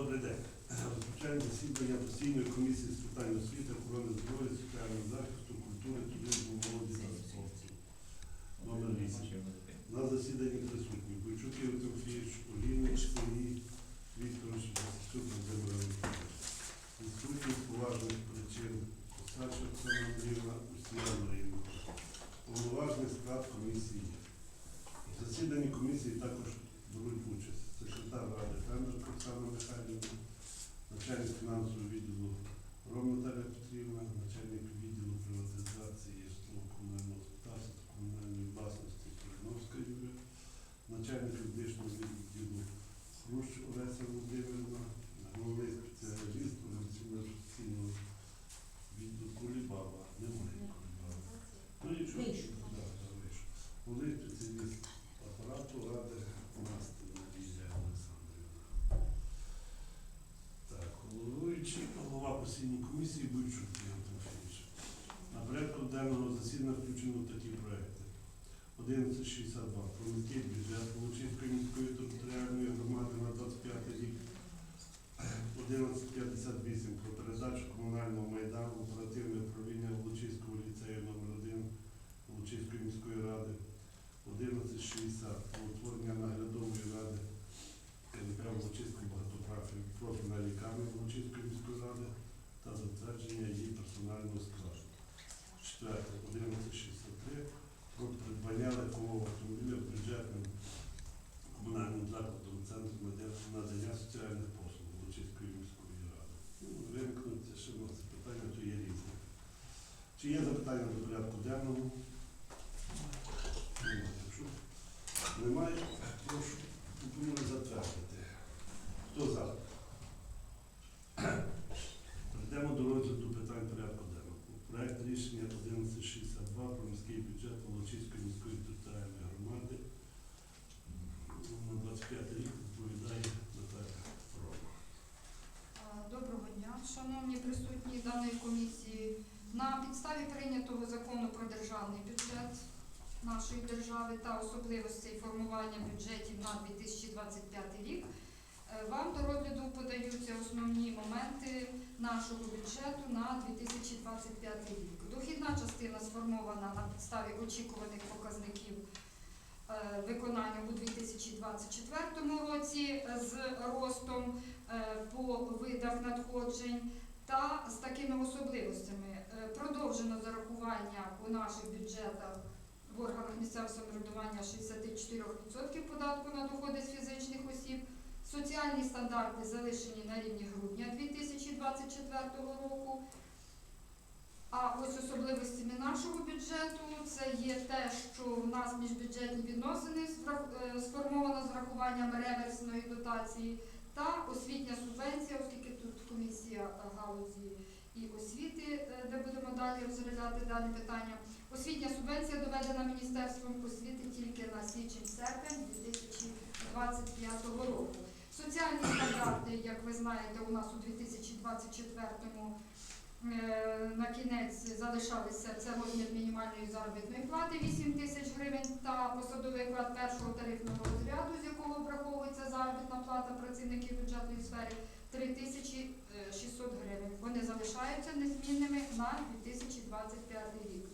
Добрий день. Розпочаємо засідання постійної комісії з питань освіти, охорони здоров'я, соціального захисту, культури, туризму, молоді та спорту. Номер 8. На засіданні присутні Бойчук Ігор Тимофійович, Олійник Сергій Вікторович, Васильчук Володимир Анатолійович. Відсутні з поважних причин Осадча Оксана Андріївна, Устіна Марина. Повноважний склад комісії. В засіданні комісії також беруть участь секретар Ради Фендерка Оксана начальник фінансового відділу. Ром Наталя Петрівна, начальник відділу приватизації житлово-комунального господарства та комунальної власності Калиновська Юрія, начальник юридичного відділу Хрущ Олеся Володимирівна, головний комісії Бойчук Ігор Тимофійович. На порядку денного засідання включено такі проекти. 1162 про бюджет Волочинської міської територіальної громади на 25 рік. 1158 про передачу комунального майдану в оперативне управління Волочиського ліцею номер 1 Волочиської міської ради. 1160 про утворення наглядової ради КНП Волочиської багатопрофільної профільної лікарні Волочиської міської ради та затвердження її персонального складу. Четверте, 1163 про придбання легкового автомобіля бюджетним комунальним закладом Центру надя- надання соціальних послуг Волочиської міської ради. Ну, Виникнуть ще в нас запитання, то є різне. Чи є запитання до? Немає. Прошу пропоную затвердити. Хто за? Перейдемо до розгляду питань порядку денного. Проект рішення 1162 про міський бюджет Волочиської міської територіальної громади на 25 рік відповідає Наталя Фрова. Е, Доброго дня, шановні присутні даної комісії. Підставі прийнятого закону про державний бюджет нашої держави та особливостей формування бюджетів на 2025 рік е, вам до розгляду подаються основні моменти нашого бюджету на 2025 рік. Дохідна частина сформована на підставі очікуваних показників е, виконання у 2024 році е, з ростом по видах надходжень та з такими особливостями. Продовжено зарахування у наших бюджетах в органах місцевого самоврядування 64% податку на доходи з фізичних осіб. Соціальні стандарти залишені на рівні грудня 2024 року. А ось особливостями нашого бюджету це є те, що в нас міжбюджетні відносини е, сформовано з врахуванням реверсної дотації та освітня субвенція, оскільки тут комісія галузі і освіти, е, де будемо далі розглядати дане питання. Освітня субвенція доведена Міністерством освіти тільки на січень-серпень 2025 року. Соціальні стандарти, як ви знаєте, у нас у 2024 е, на кінець залишалися це розмір мінімальної заробітної плати 8 тисяч гривень та посадовий оклад першого тарифного розряду, з якого враховується заробітна плата працівників бюджетної сфери 3600 гривень. Вони залишаються незмінними на 2025 рік.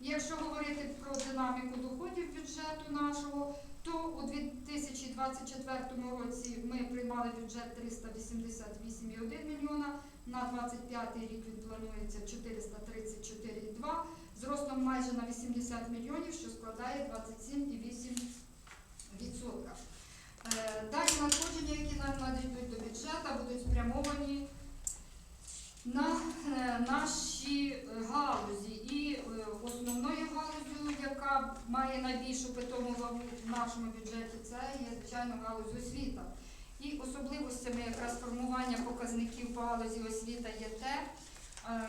Якщо говорити про динаміку доходів бюджету нашого, то у 2024 році ми приймали бюджет 388,1 мільйона, на 25 рік він планується 434,2, з ростом майже на 80 мільйонів, що складає 27,8%. Е, Далі надходження, які нам надійдуть до бюджету, будуть спрямовані на е, наші галузі. І е, основною галузю, яка має найбільшу питому вагу в нашому бюджеті, це є, звичайно, галузь освіта. І особливостями якраз формування показників по галузі освіта є те,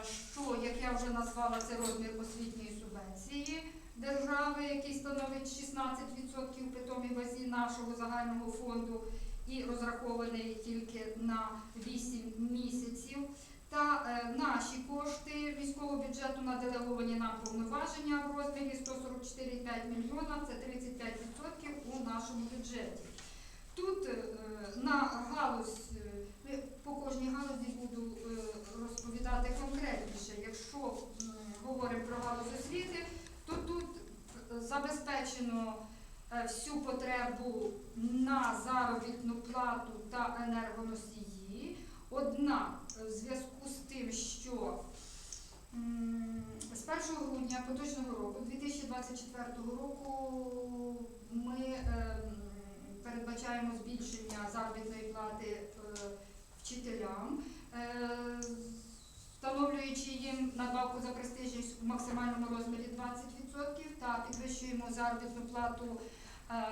що, як я вже назвала, це розмір освітньої субвенції держави, який становить 16% питомій вазі нашого загального фонду і розрахований тільки на 8 місяців. Та е, наші кошти військового бюджету на делеговані нам повноваження в розмірі 144,5 мільйона, це 35% у нашому бюджеті. Тут е, на галузь, е, по кожній галузі буду е, розповідати конкретніше, якщо е, говоримо про галузь освіти всю потребу на заробітну плату та енергоносії. Однак, е, в зв'язку з тим, що з 1 грудня поточного року, 2024 року, ми передбачаємо збільшення заробітної плати е, вчителям, е, встановлюючи їм надбавку за престижність в максимальному розмірі 20% та підвищуємо заробітну плату е,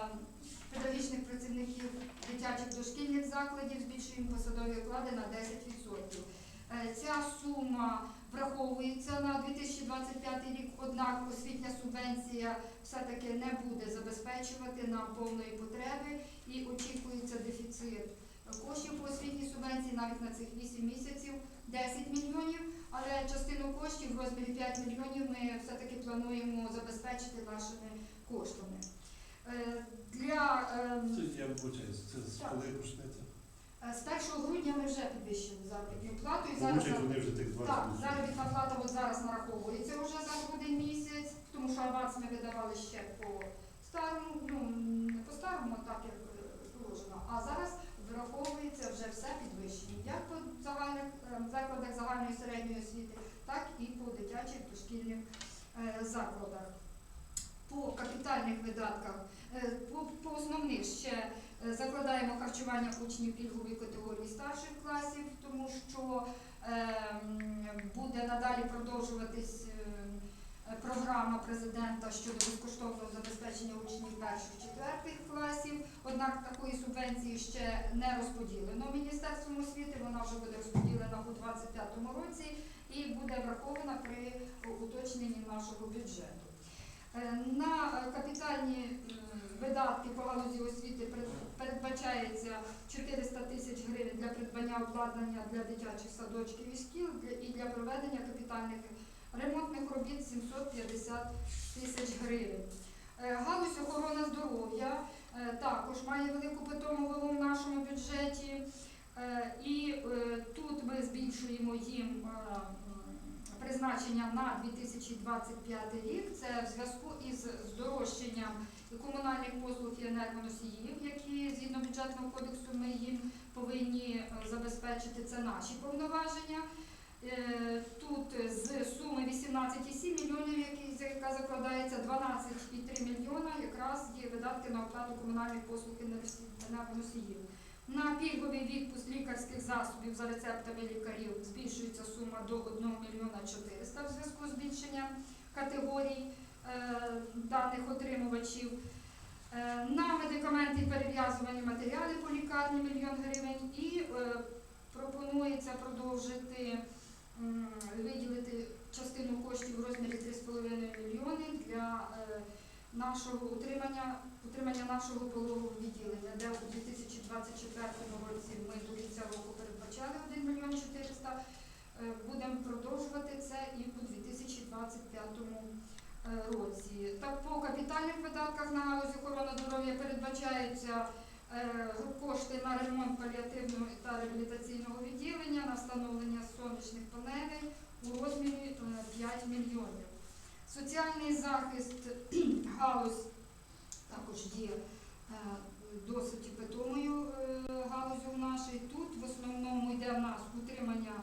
педагогічних працівників дитячих дошкільних закладів, збільшуємо посадові оклади на 10%. Е, Ця сума враховується на 2025 рік, однак освітня субвенція все-таки не буде забезпечувати нам повної потреби і очікується дефіцит коштів по освітній субвенції навіть на цих 8 місяців 10 мільйонів, але частину коштів в розмірі 5 мільйонів ми все-таки плануємо забезпечити нашими коштами. Е, Для ем, Це я вибачаюсь, це з коли почнеться? е, з 1 грудня ми вже підвищили заробітну плату і зараз Получать вони вже тих 20 так, заробітна плата от зараз нараховується вже за грудень місяць, тому що аванс ми видавали ще по старому, ну не по старому, а так як е, положено. А зараз враховується вже все підвищення, як по загальних е, закладах загальної середньої освіти, так і по дитячих дошкільних е, закладах. По капітальних видатках, е, по, по основних ще е, закладаємо харчування учнів пільгової категорії старших класів, тому що ем, буде надалі продовжуватись е, програма президента щодо безкоштовного забезпечення учнів перших четвертих класів. Однак такої субвенції ще не розподілено Міністерством освіти. Вона вже буде розподілена у 2025 році і буде врахована при уточненні нашого бюджету. Е, На е, капітальні видатки по галузі освіти передбачається 400 тисяч гривень для придбання обладнання для дитячих садочків і шкіл і для проведення капітальних ремонтних робіт 750 тисяч гривень. Е, Галузь охорона здоров'я е, також має велику питому вагу в нашому бюджеті. Е, І тут ми збільшуємо їм призначення на 2025 рік. Це в зв'язку із здорожчанням комунальних послуг і енергоносіїв, які згідно бюджетного кодексу ми їм повинні забезпечити. Це наші повноваження. Тут з суми 18,7 мільйонів, яка закладається 12,3 мільйона, якраз є видатки на оплату комунальних послуг енергоносіїв. На пільговий відпуск лікарських засобів за рецептами лікарів збільшується сума до 1 мільйона 400 в зв'язку з збільшенням категорій е, даних отримувачів. Е, На медикаменти і перев'язувані матеріали по лікарні мільйон гривень і е, пропонується продовжити виділити частину коштів у розмірі 3,5 мільйони для е, нашого утримання, утримання нашого пологового відділення, де у 2024 році ми до кінця року передбачали 1 мільйон 400. Е, Будемо продовжувати це і у 2025 е, році. Так, по капітальних видатках на галузь охорони здоров'я передбачаються кошти на ремонт паліативного та реабілітаційного відділення, на встановлення сонячних панелей у розмірі е, 5 мільйонів. Соціальний захист галузь також є е, досить питомою е, галузю в нашій. Тут в основному йде в нас утримання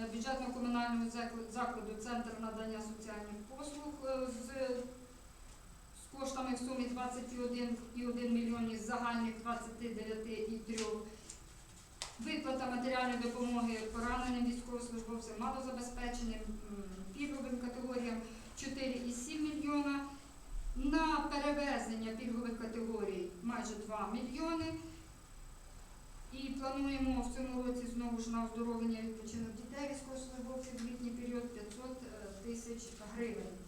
е, бюджетно-комунального закладу Центр надання соціальних послуг е, з, коштами в сумі 21,1 мільйонів загальних 29,3. Виплата матеріальної допомоги пораненим військовослужбовцям, малозабезпеченим, пільговим категоріям 4,7 мільйона. На перевезення пільгових категорій майже 2 мільйони. І плануємо в цьому році знову ж на оздоровлення відпочинок дітей військовослужбовців в літній період 500 е, тисяч гривень.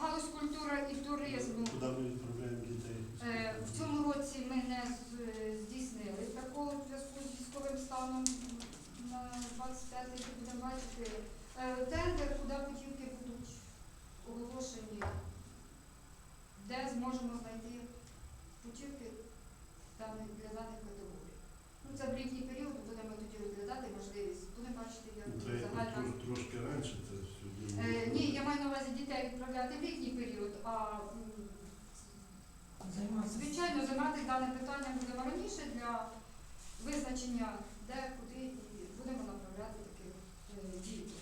Галузь культури і туризму. Куди ми відправляємо дітей? Е, В цьому році ми не здійснили такого зв'язку з військовим станом на 25 рік будемо бачити. Тендер, куди путівки будуть оголошені, де зможемо знайти путівки для даних категорій. Ну, це в літній період, будемо тоді розглядати можливість. Будемо бачити, як Ну, загальна. трошки раніше це Е, Ні, я маю на увазі дітей відправляти в літній період, а м, займатися. Звичайно, займати дане питання будемо раніше для визначення, де, куди і будемо направляти таких е, діток.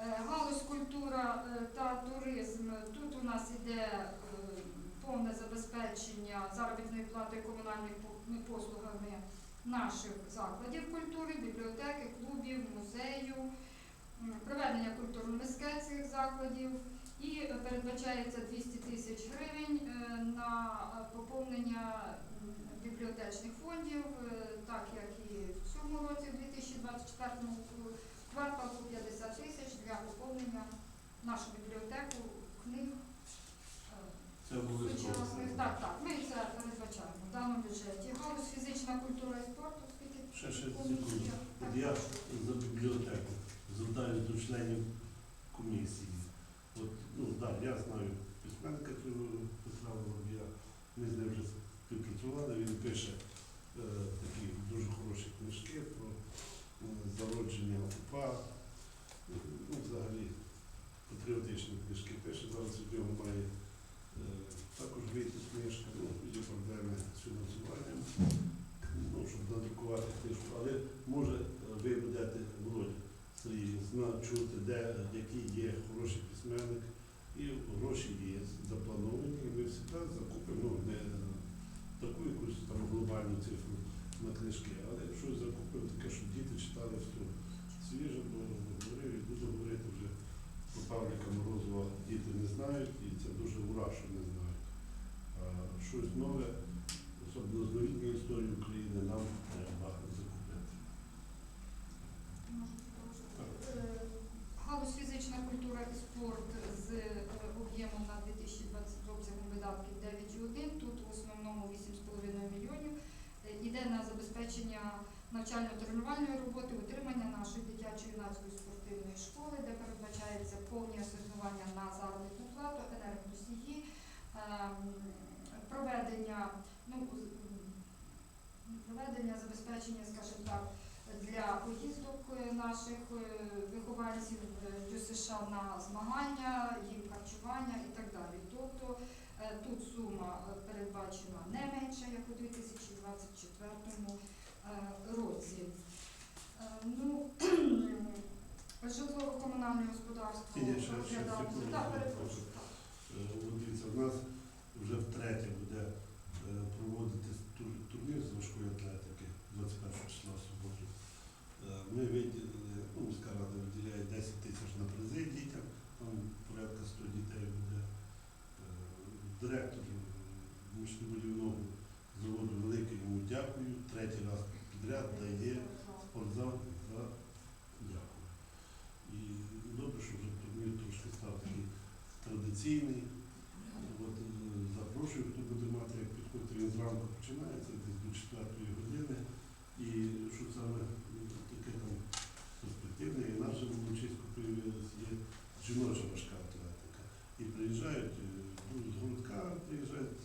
Е, Галузь культура е, та туризм. Тут у нас іде е, повне забезпечення заробітної плати комунальними по- послугами наших закладів культури, бібліотеки, клубів, музею, м, проведення культурно-мистецьких закладів. І передбачається 200 тисяч гривень е, на поповнення бібліотечних фондів, е, так як і в цьому році, в 2024 квартал по 50 тисяч для поповнення нашу бібліотеку книг. е, Це сучасних. Так, так, ми це передбачаємо в даному бюджеті. Галузь фізична культура і спорт, оскільки Ще ще секунду. я за бібліотеку звертаюся до членів комісії. От, ну так, я знаю письменника Петра Воробія, ми з ним вже співпрацювали, він пише е, такі дуже хороші книжки про е, зародження УПА, е, ну, взагалі патріотичні книжки пише. Зараз від нього має е, також вийти книжка, ну, є проблеми з фінансуванням ну, щоб надрукувати книжку, але може е, ви будете, Володя, Сергій, чути, де, який є хороший письменник, і гроші є заплановані, і ми завжди закупимо, ну, не таку якусь там глобальну цифру на книжки, але щось закупимо таке, щоб діти читали все свіже, бо говорив і буду говорити вже про Павліка Морозова діти не знають, і це дуже ура, що не знають. А щось нове особливо з новітньої історії України нам треба закупляти. Можу продовжити. Е, Галузь фізична культура і спорт з е, об'ємом на 2020 обсягом видатків 9,1. Тут в основному 8,5 мільйонів. Е, Іде на забезпечення навчально-тренувальної роботи, утримання нашої дитячої юнацької спортивної школи, де передбачається повні асигнування на заробітну плату, енергоносії, ем, проведення, ну, проведення забезпечення, скажімо так, для поїздок е, наших е, вихованців е, до США на змагання, їм харчування і так далі. Тобто тут сума передбачена не менша, як у 2024 е, році. Е, Ну, житлово-комунальне господарство Ні, ні, ще- ще розглядали. секунду, Так, перепрошую. так. Е, от Дивіться, в нас вже втретє буде е, проводитись тур- турнір з важкої атлетики 21 числа в суботу. Е, Ми виділили, ну, міська рада виділяє 10 тисяч на призи дітям, там порядка 100 дітей буде. Е, Директор е, мучнобудівного заводу велике йому дякую. Третій раз підряд дає спортзал за дякую. І добре, що вже турнір трошки став такий традиційний. От, е, запрошую, хто буде мати як підходити, він зранку починається десь до 4 години. І що саме таке там перспективне, і наша появилась, є жіноча важка атлетика. І приїжджають е, ну, з городка, приїжджають,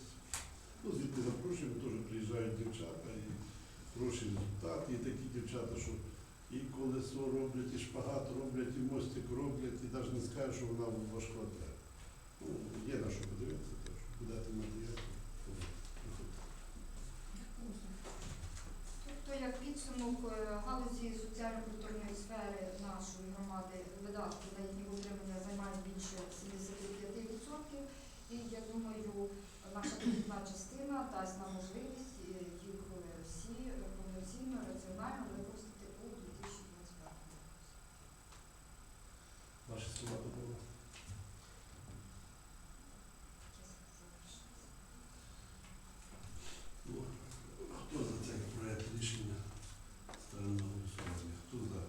ну звідти запрошуємо, теж приїжджають дівчата, і хороші результати, і такі дівчата, що і колесо роблять, і шпагат роблять, і мостик роблять, і навіть не скажеш, що вона важко атлет. Що подивитися, так що будете матеріал. то. Тобто, як підсумок е, галузі соціально-культурної сфери нашої громади видатки на їхнє утримання займають більше 75%. І я думаю, наша дохідна частина дасть нам можливість е, їх е, всі повноцінно, раціонально використати у 2025 році. Ваші слова добре. Ну, Хто за цей проект рішення? Ставимо на голосування. Хто за?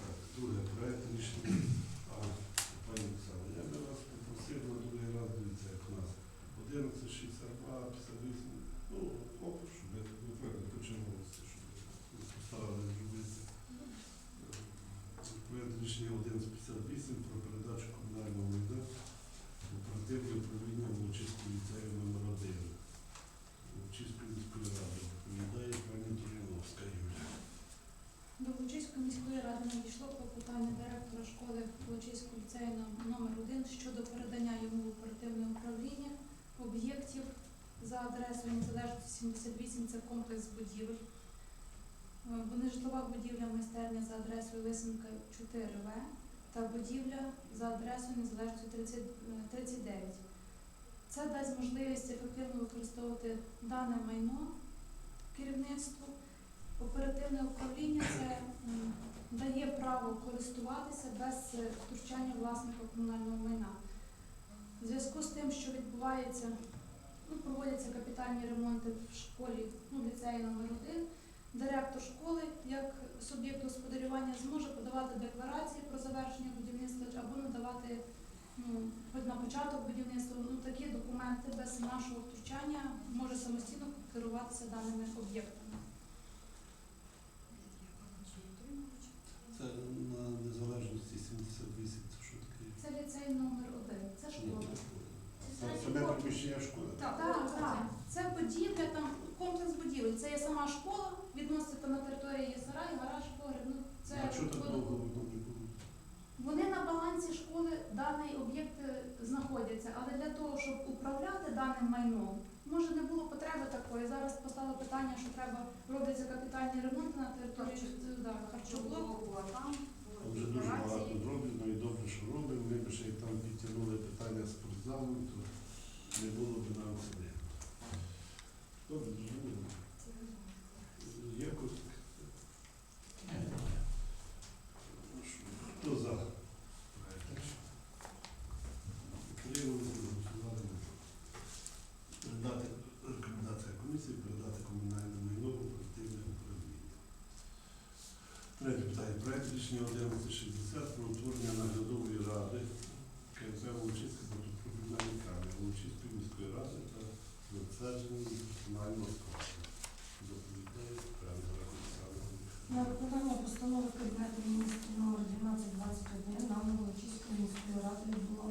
Так, друге проект рішення. А, пані Оксана, я би вас попросив на другий раз дивіться, як у нас 11, 62, 58, ну, хоп, щоб ви не починалося, щоб ви постаралися зробити. Проект рішення 1158 про передачу комунального майна в оперативне управління Волочиського ліцею номер 1 Волочиської міської ради. Відповідає пані Трояновська Юлія. До Лучиської міської ради надійшло клопотання директора школи Волочиського ліцею ном- номер 1 щодо передання йому в оперативне управління об'єктів за адресою Незалежності 78, це комплекс будівель. Е, Нежитлова будівля майстерня за адресою Лисенка 4В та будівля за адресою Незалежності 30, е, 39. Це дасть можливість ефективно використовувати дане майно керівництву. Оперативне управління це дає право користуватися без е, втручання власника комунального майна. В зв'язку з тим, що відбувається, ну, проводяться капітальні ремонти в школі, ну, ліцеї номер 1 директор школи як суб'єкт господарювання зможе подавати декларації про завершення будівництва або надавати ну, хоч на початок будівництва, ну такі документи без нашого втручання може самостійно керуватися даними об'єктами. Це на незалежності 78, це що таке? Це ліцей номер 1 це школа. Це саме приміщення школи. Так, Так, так. Це будівля, там комплекс будівель. Це є сама школа, відноситься на території є сарай, гараж, погреб. Ну, це А що так воно- довго? Вони на балансі школи даний об'єкт е, знаходяться, але для того, щоб управляти даним майном, може не було потреби такої. Зараз постало питання, що треба робляться капітальні ремонти на території е, да, харчоблоку. Там Там вже дуже багато зроблено і добре, що робимо. Ми б ще й там підтягнули питання спортзалу, то не було б нам сюди. Якось. Ну що, Хто за? Підтримали, голосували. Передати рекомендація комісії, передати комунальне майно в оперативне управління. Третє питання. Проект рішення 1160 про утворення наглядової ради КФ Волочиська та лікарня Волочиської міської ради та На виконання постанови Кабінету міністрів номер 1221 нами Волочиської міської ради було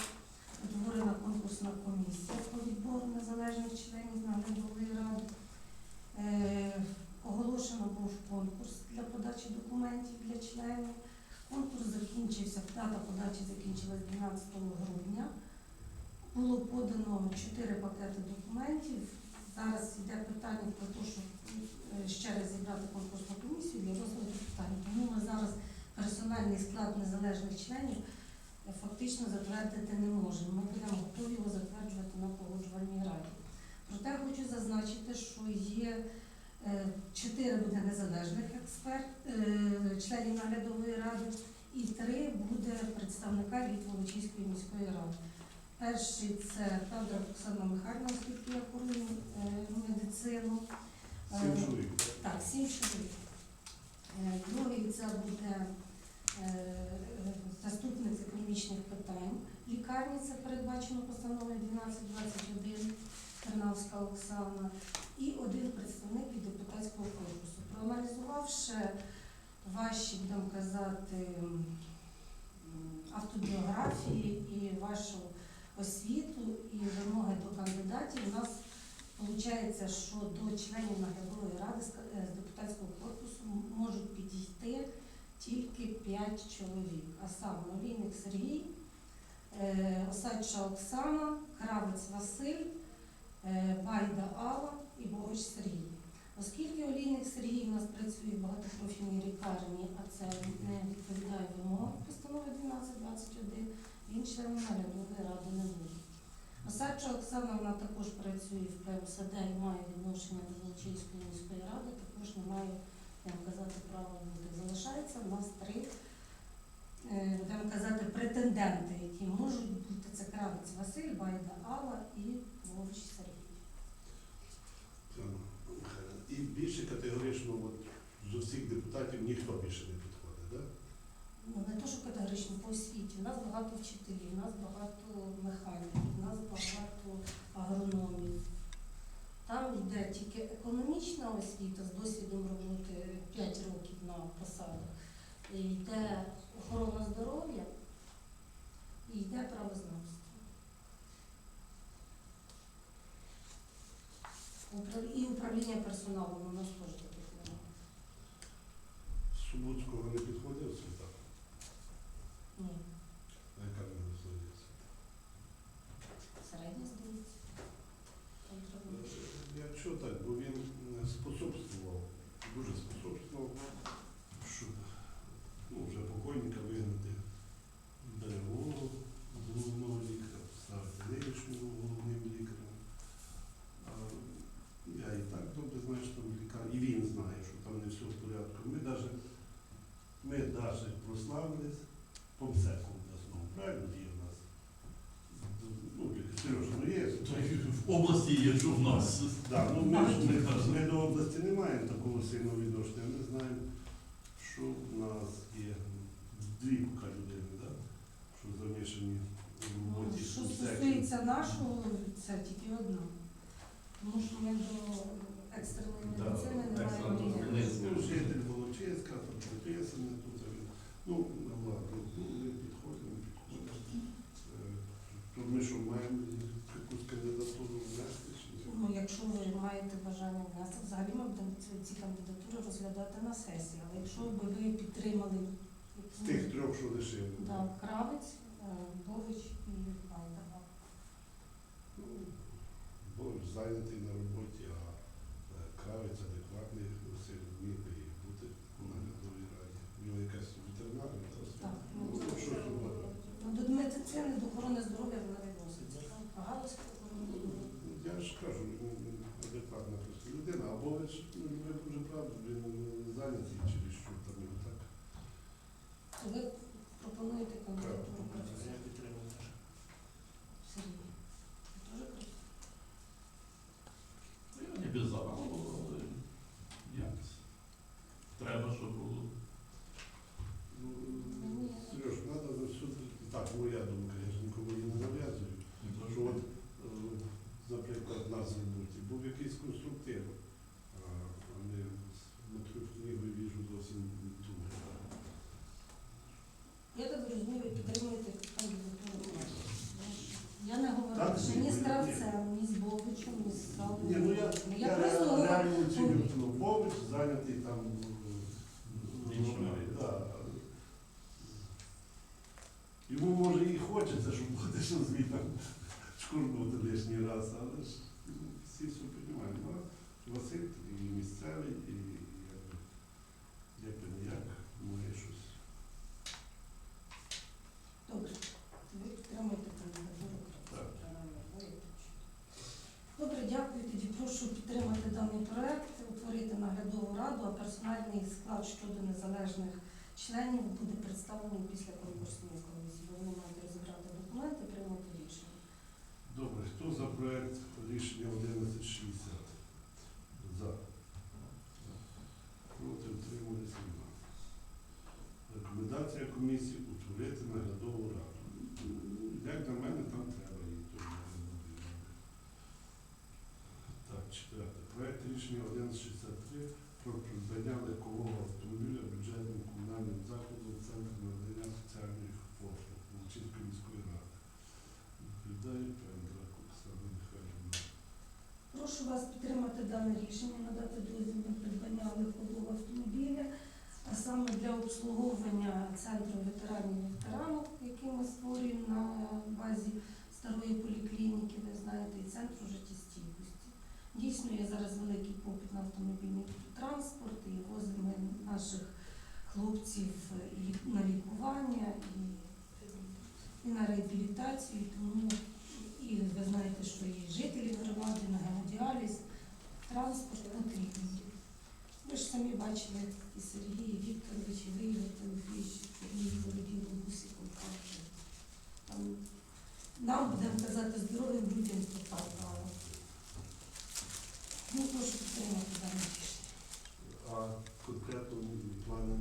утворена конкурсна комісія по відбору незалежних членів наглядової ради. Е, оголошено був конкурс для подачі документів для членів. Конкурс закінчився, дата подачі закінчилась 12 грудня. Було подано чотири пакети документів. Зараз йде питання про те, щоб е, ще раз зібрати конкурсну комісію для розгляду питань. Тому ми зараз персональний склад незалежних членів е, фактично затвердити не можемо. Ми будемо готові його затверджувати на погоджувальній раді. Проте хочу зазначити, що є е, чотири буде незалежних експерт, членів наглядової ради, і три буде представника від Волочиської міської ради. Перший це Федор Оксана Михайлівна, оскільки я курую е, медицину. Е, Сім чоловік. так, сім чоловік. Е, Другий це буде е, е, заступник економічних питань. Лікарні це передбачено постановою 1221 Тернавська Оксана. І один представник від депутатського корпусу. Проаналізувавши ваші, будемо казати, автобіографії і вашу освіту і вимоги до кандидатів, у нас Получається, що до членів наглядової ради з е, депутатського корпусу можуть підійти тільки 5 чоловік, а саме Олійник Сергій, е, Осадча Оксана, Кравець Василь, е, Байда Алла і Богоч Сергій. Оскільки Олійник Сергій у нас працює в багатопрофільній лікарні, а це не відповідає вимогам постанови 1221, він членом наглядової ради не буде. Осадча Оксана вона також працює в ПМСД і має відношення до Волочинської міської ради, також не має, як казати, права бути. Залишається у нас три, е, будемо казати, претенденти, які можуть бути. Це Кравець Василь, Байда Алла і Вовч Сергій. І більше категорично от, з усіх депутатів ніхто більше не підходить, так? Ну, не то, що категорично по освіті. У нас багато вчителів, у нас багато механіків, у нас багато агрономів. Там йде тільки економічна освіта з досвідом роботи 5 років на посадах. Йде охорона здоров'я і йде правознавство. І управління персоналом у нас теж таких немає. Субутського не підходить освіта? Ні. способствував, дуже способствував, щоб ну, вже покойника вигнати берегового головного лікаря, поставити нинішнього головним лікарем. А я і так добре знаю, що там лікар, і він знає, що там не все в порядку. Ми навіть ми даже прославились помсеку обласному, правильно є в нас? Ну, Сережа, ну є. То й В області є, що в нас. Да, ну ми, ж- ми, ми до області не маємо такого сильного відношення. Ми знаємо, що в нас є дві поки людини, да? що замішані в Ну, роботі. Що стосується нашого, це тільки одна. Тому що ми до екстреної Да, медицини не маємо ніякого. Ну, житель Волочиська, там приписаний, тут він. Ну, ну, ладно, ну, ми підходимо, підходимо. Е, То ми що, маємо якусь кандидатуру внести? чи ні? Ну, якщо ви маєте бажання внести, взагалі ми будемо ці- кандидатури розглядати на сесії. Але якщо б ви підтримали З тих трьох, що лишили. да, Кравець, е, Бович і Вайда. Ну, бо зайнятий на роботі, а е, кравець адекватний, вміти і бути у наглядовій раді. У нього якась ветеринарна та освіта. Так, Ну, ну, що? Ну, До медицини, до охорони здоров'я вона відноситься. Галузь охорони здоров'я. Я ж кажу, адекватна просто людина, або ви ж, ну, ви дуже правду, він зайнятий через що там його так. Ви пропонуєте кандидатуру Кравця? Я підтримую теж. Сергій. Дуже круто. Ну, Я не без завалу, але як? Треба, щоб було. Ну, Ні. Сереж, треба за все. Так, моя думка, я ж нікому її не нав'язую. Не то, Що от, е, наприклад, в нас в роботі був якийсь конструктив, а вони на ту книгу віжу зовсім ту. Я так розумію, ви підтримуєте кандидатуру. Я не говорю, Так, що ні, ні з ні. Кравцем, ні з Бовичем, ні з Савою. Ні, ну я, я я, просто говорю, реально оцінюю Клубович, зайнятий там. е, Іншою. ну, да. Йому може і хочеться, щоб бути що звітом шкурнути лишній раз, але ж ну, всі все розуміють. Ну, Василь і місцевий, і як би ніяк, має щось. Добре, ви підтримуєте Так. Добре, дякую. Тоді прошу підтримати даний проект, утворити наглядову раду, а персональний склад щодо незалежних членів буде представлений після конкурсної комісії. Ви маєте розібрати документи, прийняти рішення. Добре, хто за проект рішення 1160? За. Проти утримується нема. Рекомендація комісії утворити наглядову раду. Як на мене, там треба її. Так, четверте. Проект рішення 1163 про придбання легкового автомобіля бюджетним комунальним закладом Центру надання соціальних послуг Волочиської міської ради. Прошу вас підтримати дане рішення, надати дозвіл на придбання легкового автомобіля, а саме для обслуговування центру ветеранів і ветеранок, який ми створюємо на базі старої поліклініки, ви знаєте, і центру життєстійкості. Дійсно, є зараз великий попит на автомобільний транспорт, і возимо наших хлопців на лікування, і, і на реабілітацію, тому і ви знаєте, що і жителі громади на гемодіаліз, транспорт потрібен. Ви ж самі бачили і Сергій Вікторович, і ви, Ігор Тимофійович, Сергій володів бусиком. Там нам будемо казати здоровим людям, але ну, прошу підтримати дане рішення. А конкретно плани на